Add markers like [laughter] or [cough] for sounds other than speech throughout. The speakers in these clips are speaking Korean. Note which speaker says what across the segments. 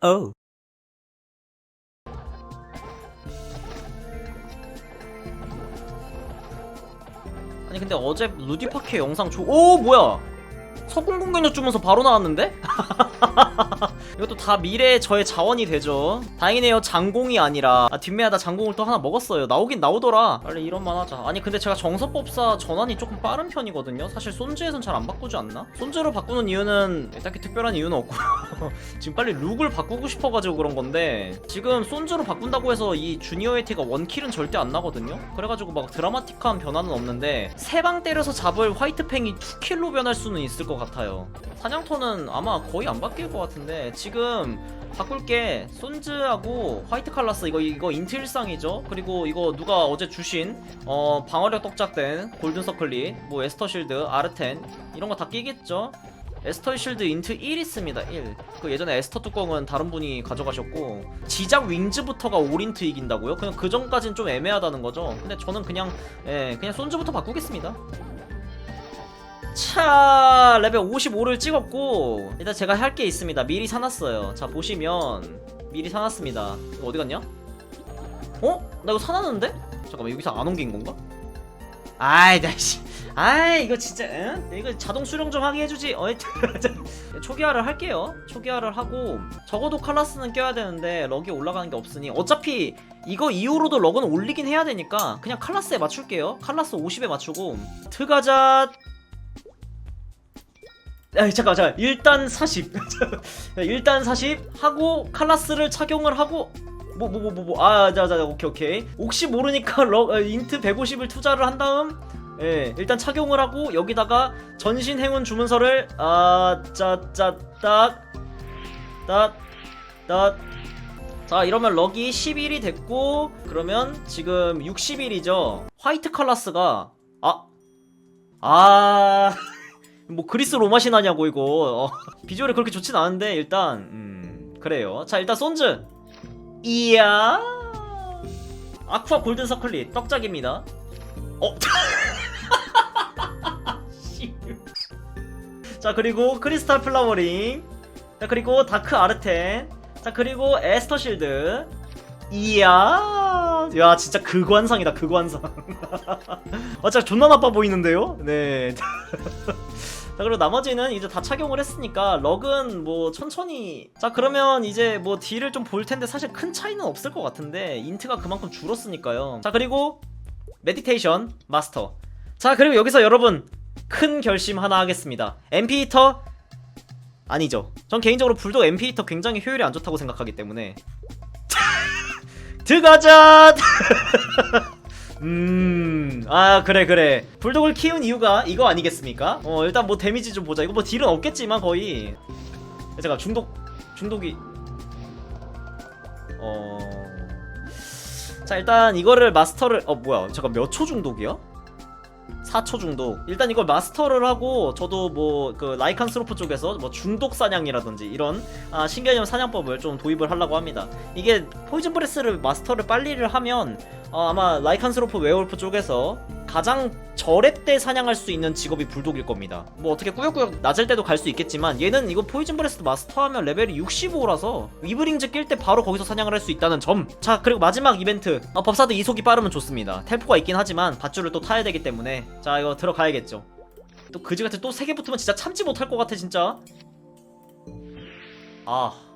Speaker 1: Oh. 아니 근데 어제 루디파케 영상 조... 오 뭐야 석궁공격력 주면서 바로 나왔는데? [laughs] 이것도 다 미래의 저의 자원이 되죠. 다행이네요. 장공이 아니라. 아, 뒷매하다 장공을 또 하나 먹었어요. 나오긴 나오더라. 빨리 이런만 하자. 아니 근데 제가 정서법사 전환이 조금 빠른 편이거든요. 사실 손즈에선 잘 안 바꾸지 않나? 손즈로 바꾸는 이유는 딱히 특별한 이유는 없고요. [laughs] 지금 빨리 룩을 바꾸고 싶어가지고 그런 건데 지금 손즈로 바꾼다고 해서 이 주니어 에티가 원킬은 절대 안 나거든요. 그래가지고 막 드라마틱한 변화는 없는데 세 방 때려서 잡을 화이트팽이 2킬로 변할 수는 있을 것 같아요. 사냥터는 아마 거의 안 바뀔 것 같은데 지금 바꿀 게 손즈하고 화이트 칼라스 이거 이거 인트 일상이죠 그리고 이거 누가 어제 주신 어 방어력 떡작된 골든 서클릿 뭐 에스터 실드 아르텐 이런 거 다 끼겠죠 에스터 실드 인트 1 있습니다 1. 그 예전에 에스터 뚜껑은 다른 분이 가져가셨고 지작 윙즈부터가 올인트 이긴다고요? 그냥 그 전까진 좀 애매하다는 거죠. 근데 저는 그냥 예 그냥 손즈부터 바꾸겠습니다. 차 레벨 55를 찍었고 일단 제가 할 게 있습니다. 미리 사놨어요. 자 보시면 미리 사놨습니다. 이거 어디 갔냐? 어? 나 이거 사놨는데? 잠깐만 여기서 안 옮긴 건가? 아이 나씨 아이 이거 진짜 응? 이거 자동 수령 좀 하게 해주지 어이 [laughs] 초기화를 할게요 초기화를 하고 적어도 칼라스는 껴야 되는데 럭이 올라가는 게 없으니 어차피 이거 이후로도 럭은 올리긴 해야 되니까 그냥 칼라스에 맞출게요 칼라스 50에 맞추고 트가자 아 잠깐 잠깐. 일단 40 [laughs] 일단 40 하고 칼라스를 착용을 하고 뭐 뭐 뭐 뭐아 자자 오케이 오케이. 혹시 모르니까 [laughs] 럭 어, 인트 150을 투자를 한 다음 예 일단 착용을 하고 여기다가 전신 행운 주문서를 아짜짜딱딱딱. 이러면 럭이 11이 됐고 그러면 지금 60일이죠. 화이트 칼라스가 아 아, [laughs] 뭐 그리스 로마신 하냐고 이거. 어, [laughs] 비주얼이 그렇게 좋진 않은데 일단 음 그래요. 자 일단 손즈. 이야. 아쿠아 골든 서클릿. 떡작입니다. 어? [laughs] 씨. 자 그리고 크리스탈 플라워링. 자 그리고 다크 아르텐. 자 그리고 에스터 실드. 이야. 야 진짜 극관상이다 극관상. [laughs] 아 진짜 존나 나빠 보이는데요? 네 자 그리고 나머지는 이제 다 착용을 했으니까 럭은 뭐 천천히. 자 그러면 이제 뭐 딜을 좀 볼 텐데 사실 큰 차이는 없을 것 같은데 인트가 그만큼 줄었으니까요. 자 그리고 메디테이션 마스터 자 그리고 여기서 여러분 큰 결심 하나 하겠습니다. MP 히터 아니죠. 전 개인적으로 불독 MP 히터 굉장히 효율이 안 좋다고 생각하기 때문에. [laughs] 들어가자 [laughs] 음, 아, 그래, 그래. 불독을 키운 이유가 이거 아니겠습니까? 어, 일단 뭐 데미지 좀 보자. 이거 뭐 딜은 없겠지만 거의. 제가 중독, 중독이. 어. 자, 일단 이거를 마스터를, 어, 뭐야. 잠깐 몇 초 중독이야? 4초 중독. 일단 이걸 마스터를 하고 저도 뭐 그 라이칸 스로프 쪽에서 뭐 중독 사냥이라든지 이런 아, 신개념 사냥법을 좀 도입을 하려고 합니다. 이게 포이즌 브레스를 마스터를 빨리를 하면 어, 아마 라이칸 스로프 웨어울프 쪽에서 가장 저랩 때 사냥할 수 있는 직업이 불독일 겁니다. 뭐 어떻게 꾸역꾸역 낮을 때도 갈 수 있겠지만 얘는 이거 포이즌 브레스트 마스터하면 레벨이 65라서 위브링즈 낄 때 바로 거기서 사냥을 할 수 있다는 점. 자 그리고 마지막 이벤트 어, 법사드 이속이 빠르면 좋습니다. 텔포가 있긴 하지만 밧줄을 또 타야 되기 때문에 자 이거 들어가야겠죠. 또 그지같이 또세개 붙으면 진짜 참지 못할 것 같아 진짜. 아.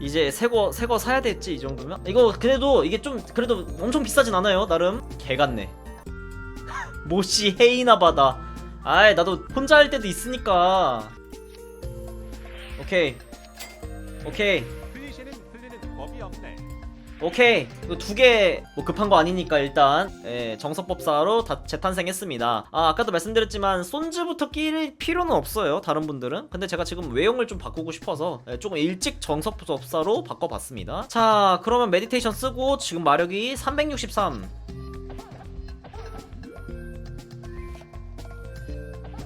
Speaker 1: 이제 새거 새거 사야 됐지 이 정도면? 이거 그래도 이게 좀 그래도 엄청 비싸진 않아요 나름? 개 같네. [laughs] 모씨 헤이나 바다 아이 나도 혼자 할 때도 있으니까. 오케이. 오케이 오케이. 이거 두 개 뭐 급한 거 아니니까 일단 예, 정석법사로 다 재탄생했습니다. 아 아까도 말씀드렸지만 손즈부터 끼일 필요는 없어요 다른 분들은. 근데 제가 지금 외형을 좀 바꾸고 싶어서 예, 조금 일찍 정석법사로 바꿔봤습니다. 자 그러면 메디테이션 쓰고 지금 마력이 363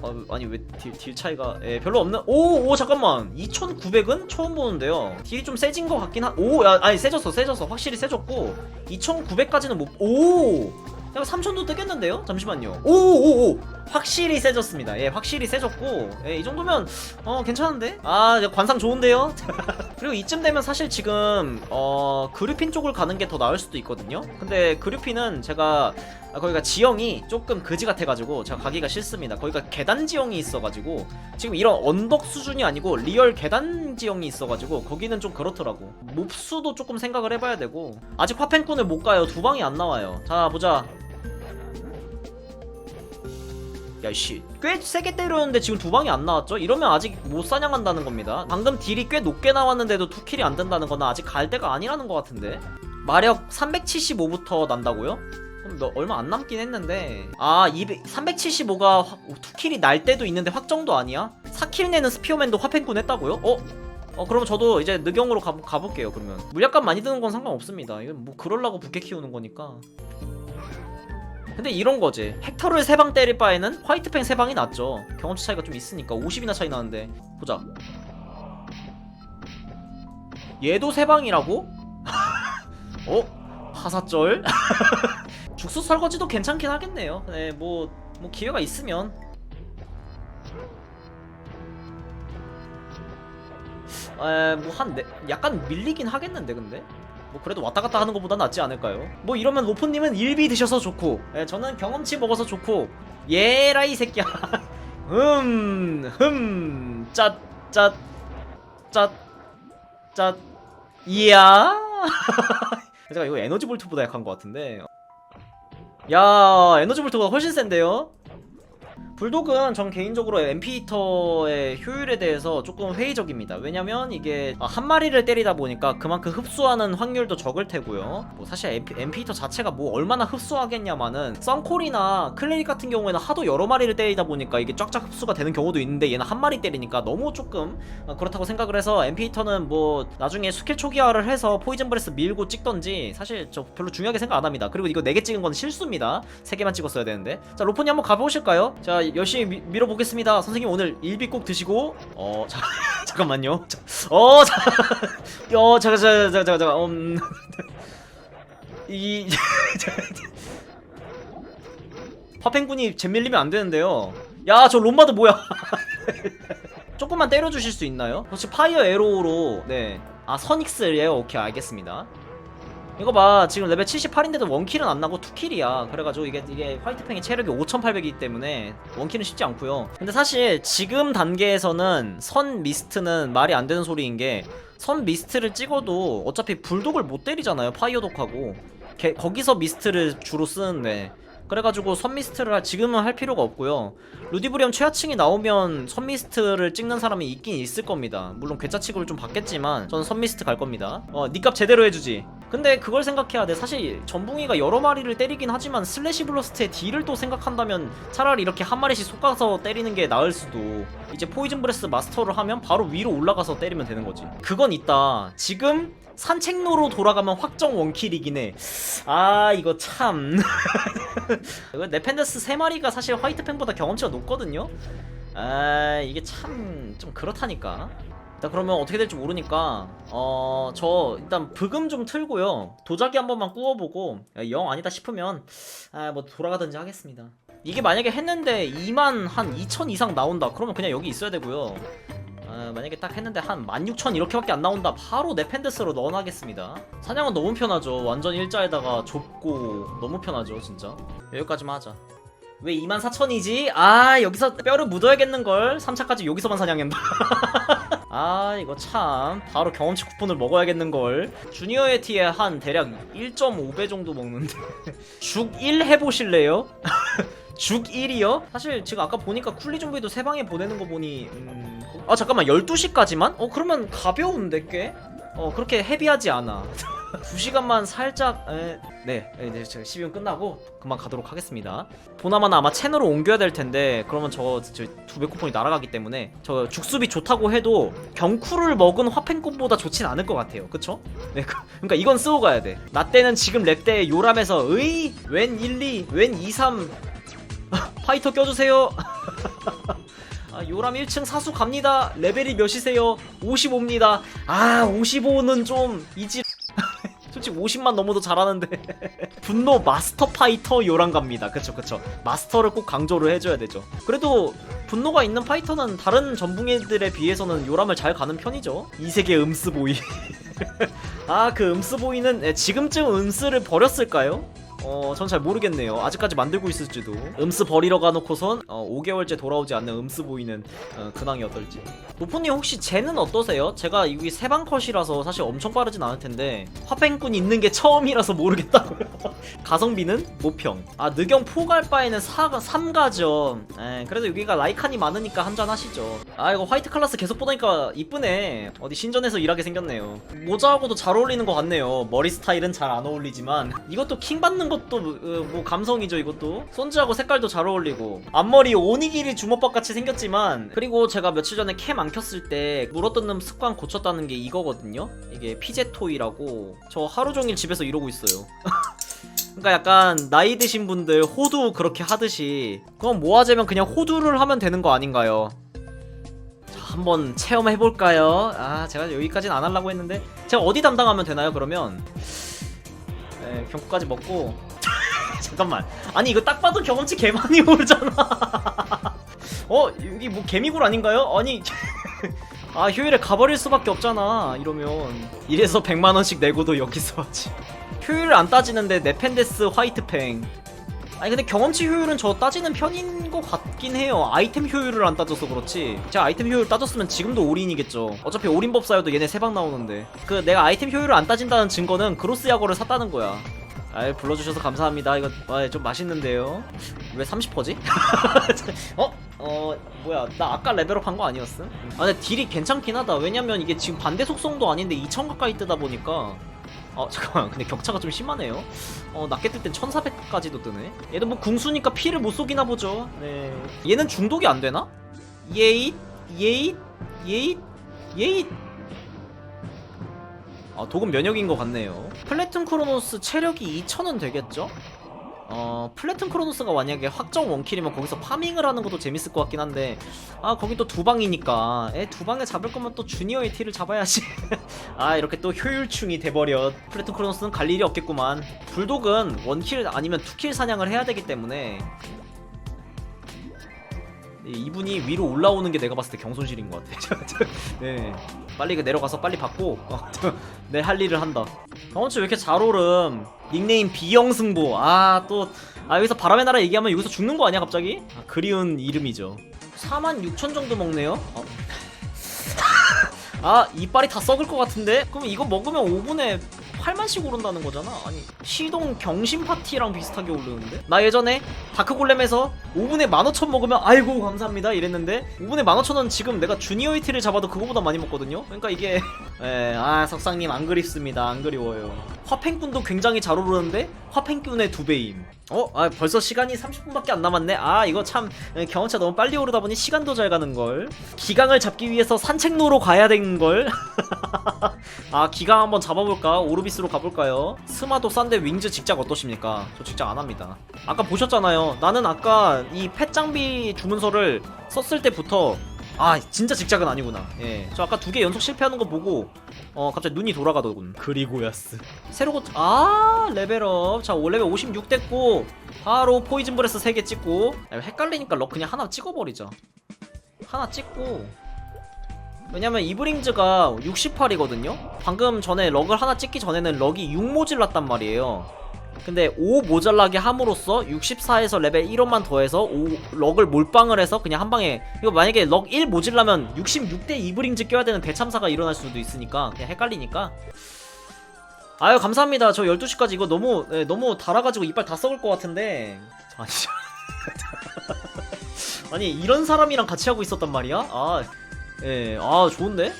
Speaker 1: 아, 아니 왜딜 차이가 예, 별로 없는 오, 오 잠깐만 2900은 처음 보는데요 딜이 좀 세진 것 같긴 한오 아니 세졌어 세졌어 확실히 세졌고 2900까지는 못오 이거 3천도 뜨겠는데요? 잠시만요. 오오오 확실히 세졌습니다. 예, 확실히 세졌고 예, 이 정도면 어 괜찮은데? 아 관상 좋은데요? [laughs] 그리고 이쯤 되면 사실 지금 어 그류핀 쪽을 가는 게 더 나을 수도 있거든요. 근데 그류핀은 제가 아, 거기가 지형이 조금 그지 같아가지고 제가 가기가 싫습니다. 거기가 계단 지형이 있어가지고 지금 이런 언덕 수준이 아니고 리얼 계단 지형이 있어가지고 거기는 좀 그렇더라고. 몹수도 조금 생각을 해봐야 되고 아직 화펜꾼을 못 가요. 두 방이 안 나와요. 자 보자. 야이씨 꽤 세게 때렸는데 지금 두 방이 안 나왔죠? 이러면 아직 못 사냥한다는 겁니다 방금 딜이 꽤 높게 나왔는데도 투킬이 안 된다는 건 아직 갈 때가 아니라는 것 같은데 마력 375부터 난다고요? 그럼 너 얼마 안 남긴 했는데 아 200, 375가 투킬이 날 때도 있는데 확정도 아니야? 4킬 내는 스피어맨도 화펜꾼 했다고요? 어? 어 그러면 저도 이제 느경으로 가, 가볼게요 그러면 물약값 많이 드는 건 상관없습니다 이건 뭐 그럴라고 부캐 키우는 거니까 근데 이런 거지 헥터를 세 방 때릴 바에는 화이트팽 세 방이 낫죠 경험치 차이가 좀 있으니까 50이나 차이 나는데 보자 얘도 세 방이라고? [laughs] 어? 하사절? [laughs] 죽수 설거지도 괜찮긴 하겠네요. 네, 뭐, 뭐 기회가 있으면. 뭐한 약간 밀리긴 하겠는데 근데? 뭐 그래도 왔다 갔다 하는 것보다 낫지 않을까요? 뭐 이러면 로프님은 일비 드셔서 좋고 예, 저는 경험치 먹어서 좋고. 예라 이 새끼야. [laughs] 흠흠짜짜짜짜 이야. [laughs] 제가 이거 에너지 볼트보다 약한 것 같은데 야 에너지 볼트보다 훨씬 센데요? 불독은 전 개인적으로 엠피터의 효율에 대해서 조금 회의적입니다. 왜냐면 이게 아, 한 마리를 때리다 보니까 그만큼 흡수하는 확률도 적을 테고요. 뭐 사실 엠피, 엠피터 자체가 뭐 얼마나 흡수하겠냐마는 썬콜이나 클레릭 같은 경우에는 하도 여러 마리를 때리다 보니까 이게 쫙쫙 흡수가 되는 경우도 있는데 얘는 한 마리 때리니까 너무 조금 아, 그렇다고 생각을 해서 엠피터는 뭐 나중에 스킬 초기화를 해서 포이즌 브레스 밀고 찍던지 사실 저 별로 중요하게 생각 안 합니다. 그리고 이거 4개 찍은 건 실수입니다. 3개만 찍었어야 되는데. 자, 로폰이 한번 가보실까요? 자, 열심히 미, 밀어보겠습니다. 선생님 오늘 일비 꼭 드시고 어 자, [laughs] 잠깐만요. 자, [laughs] 어 잠깐 잠깐 잠깐 잠깐 음, [laughs] 이 파팽군이 잼 밀리면 안 되는데요. 야 저 롬바드 뭐야? 조금만 때려주실 수 있나요? 혹시 파이어 에로우로 네. 아 선익스예요. 오케이 알겠습니다. 이거 봐 지금 레벨 78인데도 원킬은 안 나고 투킬이야. 그래가지고 이게 이게 화이트팽이 체력이 5800이기 때문에 원킬은 쉽지 않고요. 근데 사실 지금 단계에서는 선 미스트는 말이 안 되는 소리인 게 선 미스트를 찍어도 어차피 불독을 못 때리잖아요 파이어독하고. 개- 거기서 미스트를 주로 쓰는데. 그래가지고 선미스트를 할- 지금은 할 필요가 없고요. 루디브리엄 최하층이 나오면 선미스트를 찍는 사람이 있긴 있을 겁니다. 물론 괴짜 취급을 좀 받겠지만 저는 선미스트 갈 겁니다. 어 니값 제대로 해주지 근데 그걸 생각해야 돼. 사실 전붕이가 여러 마리를 때리긴 하지만 슬래시 블러스트의 딜을 또 생각한다면 차라리 이렇게 한 마리씩 쏟아서 때리는 게 나을 수도. 이제 포이즌 브레스 마스터를 하면 바로 위로 올라가서 때리면 되는 거지. 그건 있다. 지금 산책로로 돌아가면 확정 원킬이긴 해 아 이거 참. [laughs] 네펜데스 3마리가 사실 화이트팽보다 경험치가 높거든요? 아 이게 참 좀 그렇다니까 일단 그러면 어떻게 될지 모르니까 어 저 일단 브금 좀 틀고요. 도자기 한 번만 구워보고 야, 영 아니다 싶으면 아 뭐 돌아가든지 하겠습니다. 이게 만약에 했는데 2만 한 2천 이상 나온다. 그러면 그냥 여기 있어야 되고요. 아, 만약에 딱 했는데 한 16,000 이렇게밖에 안 나온다. 바로 네펜데스로 넣어놔겠습니다. 사냥은 너무 편하죠. 완전 일자에다가 좁고 너무 편하죠 진짜. 여기까지만 하자. 왜 24,000이지? 아 여기서 뼈를 묻어야겠는걸? 3차까지 여기서만 사냥한다 [laughs] 아 이거 참 바로 경험치 쿠폰을 먹어야겠는걸 주니어 에티에 한 대략 1.5배 정도 먹는데 [laughs] 죽 1 해보실래요? [laughs] 죽 1이요? 사실 지금 아까 보니까 쿨리 좀비도 세 방에 보내는 거 보니 음... 아 잠깐만 12시까지만? 어 그러면 가벼운데 꽤? 어 그렇게 헤비하지 않아 [laughs] 2시간만 살짝 에... 네 이제 제가 12분 끝나고 금방 가도록 하겠습니다 보나마나 아마 채널을 옮겨야 될 텐데 그러면 저, 저 두배 쿠폰이 날아가기 때문에 저 죽수비 좋다고 해도 경쿠를 먹은 화펜꽃보다 좋진 않을 것 같아요 그쵸? 네 그, 그러니까 이건 쓰고 가야 돼나 때는 지금 랩때 요람에서 의? 웬 1, 2? 웬 2, 3 [laughs] 파이터 껴주세요 [laughs] 아, 요람 1층 사수 갑니다 레벨이 몇이세요? 55입니다 아 55는 좀 이지 경험치 50만 넘어도 잘하는데. [laughs] 분노 마스터 파이터 요란갑니다. 그쵸 그쵸. 마스터를 꼭 강조를 해줘야 되죠. 그래도 분노가 있는 파이터는 다른 전붕이들에 비해서는 요람을 잘 가는 편이죠. 이 세계 음스보이. [laughs] 아 그 음스보이는 에, 지금쯤 음스를 버렸을까요? 어, 전 잘 모르겠네요. 아직까지 만들고 있을지도. 음스 버리러 가놓고선 어, 5개월째 돌아오지 않는 음스 보이는 어, 근황이 어떨지. 노포님 혹시 쟤는 어떠세요? 제가 여기 세방 컷이라서 사실 엄청 빠르진 않을 텐데 화팽꾼 있는 게 처음이라서 모르겠다고요. [laughs] 가성비는 모평. 아 느경 포갈 바에는 4, 3가죠. 에, 그래도 여기가 라이칸이 많으니까 한잔 하시죠. 아 이거 화이트 클라스 계속 보니까 이쁘네. 어디 신전에서 일하게 생겼네요. 모자하고도 잘 어울리는 것 같네요. 머리 스타일은 잘 안 어울리지만 이것도 킹 받는 것도 어, 뭐 감성이죠 이것도. 손즈하고 색깔도 잘 어울리고 앞머리 오니기리 주먹밥 같이 생겼지만 그리고 제가 며칠 전에 캠 안 켰을 때 물어뜯는 습관 고쳤다는 게 이거거든요. 이게 피제토이라고 저 하루 종일 집에서 이러고 있어요. [laughs] 그러니까 약간 나이 드신 분들 호두 그렇게 하듯이 그럼 모아재면 그냥 호두를 하면 되는 거 아닌가요? 자, 한번 체험해 볼까요? 아 제가 여기까지는 안 하려고 했는데 제가 어디 담당하면 되나요? 그러면 네, 경고까지 먹고. [laughs] 잠깐만. 아니 이거 딱 봐도 경험치 개 많이 오르잖아. [laughs] 어 여기 뭐 개미굴 아닌가요? 아니 [laughs] 아 효율에 가버릴 수밖에 없잖아 이러면. 이래서 100만원씩 내고도 여기서 하지. 효율을 안 따지는데 네펜데스 화이트팽 아니 근데 경험치 효율은 저 따지는 편인 것 같긴 해요. 아이템 효율을 안 따져서 그렇지. 제가 아이템 효율 따졌으면 지금도 올인이겠죠. 어차피 올인법 사여도 얘네 세 방 나오는데. 그 내가 아이템 효율을 안 따진다는 증거는 그로스 야구를 샀다는 거야. 아이 불러주셔서 감사합니다. 이거 아, 좀 맛있는데요? 왜 30%지? [laughs] 어? 어 뭐야. 나 아까 레벨업 한 거 아니었음? 아 근데 딜이 괜찮긴 하다. 왜냐면 이게 지금 반대 속성도 아닌데 2000 가까이 뜨다 보니까 어 [laughs] 잠깐만. 근데 격차가 좀 심하네요. 어 낮게 뜰 땐 1400까지도 뜨네. 얘도 뭐 궁수니까 피를 못 쏘기나 보죠. 네. 얘는 중독이 안 되나? 예잇 예잇 예잇 예잇. 아 독은 면역인 것 같네요. 플래툰 크로노스 체력이 2000은 되겠죠? 어 플래툰 크로노스가 만약에 확정 원킬이면 거기서 파밍을 하는 것도 재밌을 것 같긴 한데 아 거기 또두 방이니까. 에 두 방에 잡을 거면 또 주니어의 티를 잡아야지. [laughs] 아 이렇게 또 효율충이 돼버려. 플래툰 크로노스는 갈 일이 없겠구만. 불독은 원킬 아니면 투킬 사냥을 해야 되기 때문에 이- 이분이 위로 올라오는 게 내가 봤을 때 경손실인 것 같아 [laughs] 네. 빨리 그 내려가서 빨리 받고 어, 내할 일을 한다. 경험치 왜 이렇게 잘 오름? 닉네임 비영승보 아 또 아 여기서 바람의 나라 얘기하면 여기서 죽는 거 아니야 갑자기? 아, 그리운 이름이죠. 46,000 정도 먹네요? 어. [laughs] 아 이빨이 다 썩을 것 같은데? 그럼 이거 먹으면 5분에 8만씩 오른다는 거잖아 아니 시동 경신 파티랑 비슷하게 오르는데? 나 예전에 다크골렘에서 5분에 15,000 먹으면 아이고 감사합니다 이랬는데 5분에 15,000원 지금 내가 주니어 이티를 잡아도 그거보다 많이 먹거든요? 그러니까 이게 에아 [laughs] 석상님 안 그립습니다 안 그리워요 화팽꾼도 굉장히 잘 오르는데 화팽꾼의 두 배임 어? 아 벌써 시간이 30분밖에 안 남았네 아 이거 참 에, 경험치가 너무 빨리 오르다 보니 시간도 잘 가는 걸 기강을 잡기 위해서 산책로로 가야 되는 걸 [laughs] 아 기강 한번 잡아볼까? 오르비스로 가볼까요? 스마도 싼데 윙즈 직작 어떠십니까? 저 직작 안 합니다 아까 보셨잖아요 나는 아까 이 펫 장비 주문서를 썼을 때부터 아 진짜 직작은 아니구나. 예 저 아까 두 개 연속 실패하는 거 보고 어 갑자기 눈이 돌아가더군. 그리고야스 새로 고... 아 레벨업. 자 5레벨 56 됐고 바로 포이즌 브레스 3개 찍고 야, 헷갈리니까 럭 그냥 하나 찍어버리자 하나 찍고. 왜냐면 이브링즈가 68이거든요? 방금 전에 럭을 하나 찍기 전에는 럭이 6 모질랐단 말이에요 근데 5 모자라게 함으로써 64에서 레벨 1원만 더해서 5 럭을 몰빵을 해서 그냥 한 방에 이거 만약에 럭 1 모질라면 66대 이브링즈 껴야 되는 대참사가 일어날 수도 있으니까 그냥 헷갈리니까 아유 감사합니다 저 12시까지 이거 너무 네, 너무 달아가지고 이빨 다 썩을 것 같은데 아니 [laughs] 아니 이런 사람이랑 같이 하고 있었단 말이야? 아 예, 아 좋은데?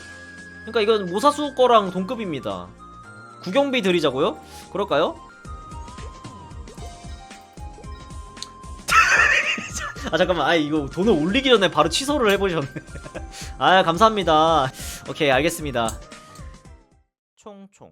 Speaker 1: 그러니까 이건 모사수 거랑 동급입니다 구경비 드리자고요? 그럴까요? 아 잠깐만. 아 이거 돈을 올리기 전에 바로 취소를 해보셨네. [laughs] 아 감사합니다. 오케이 알겠습니다. 총총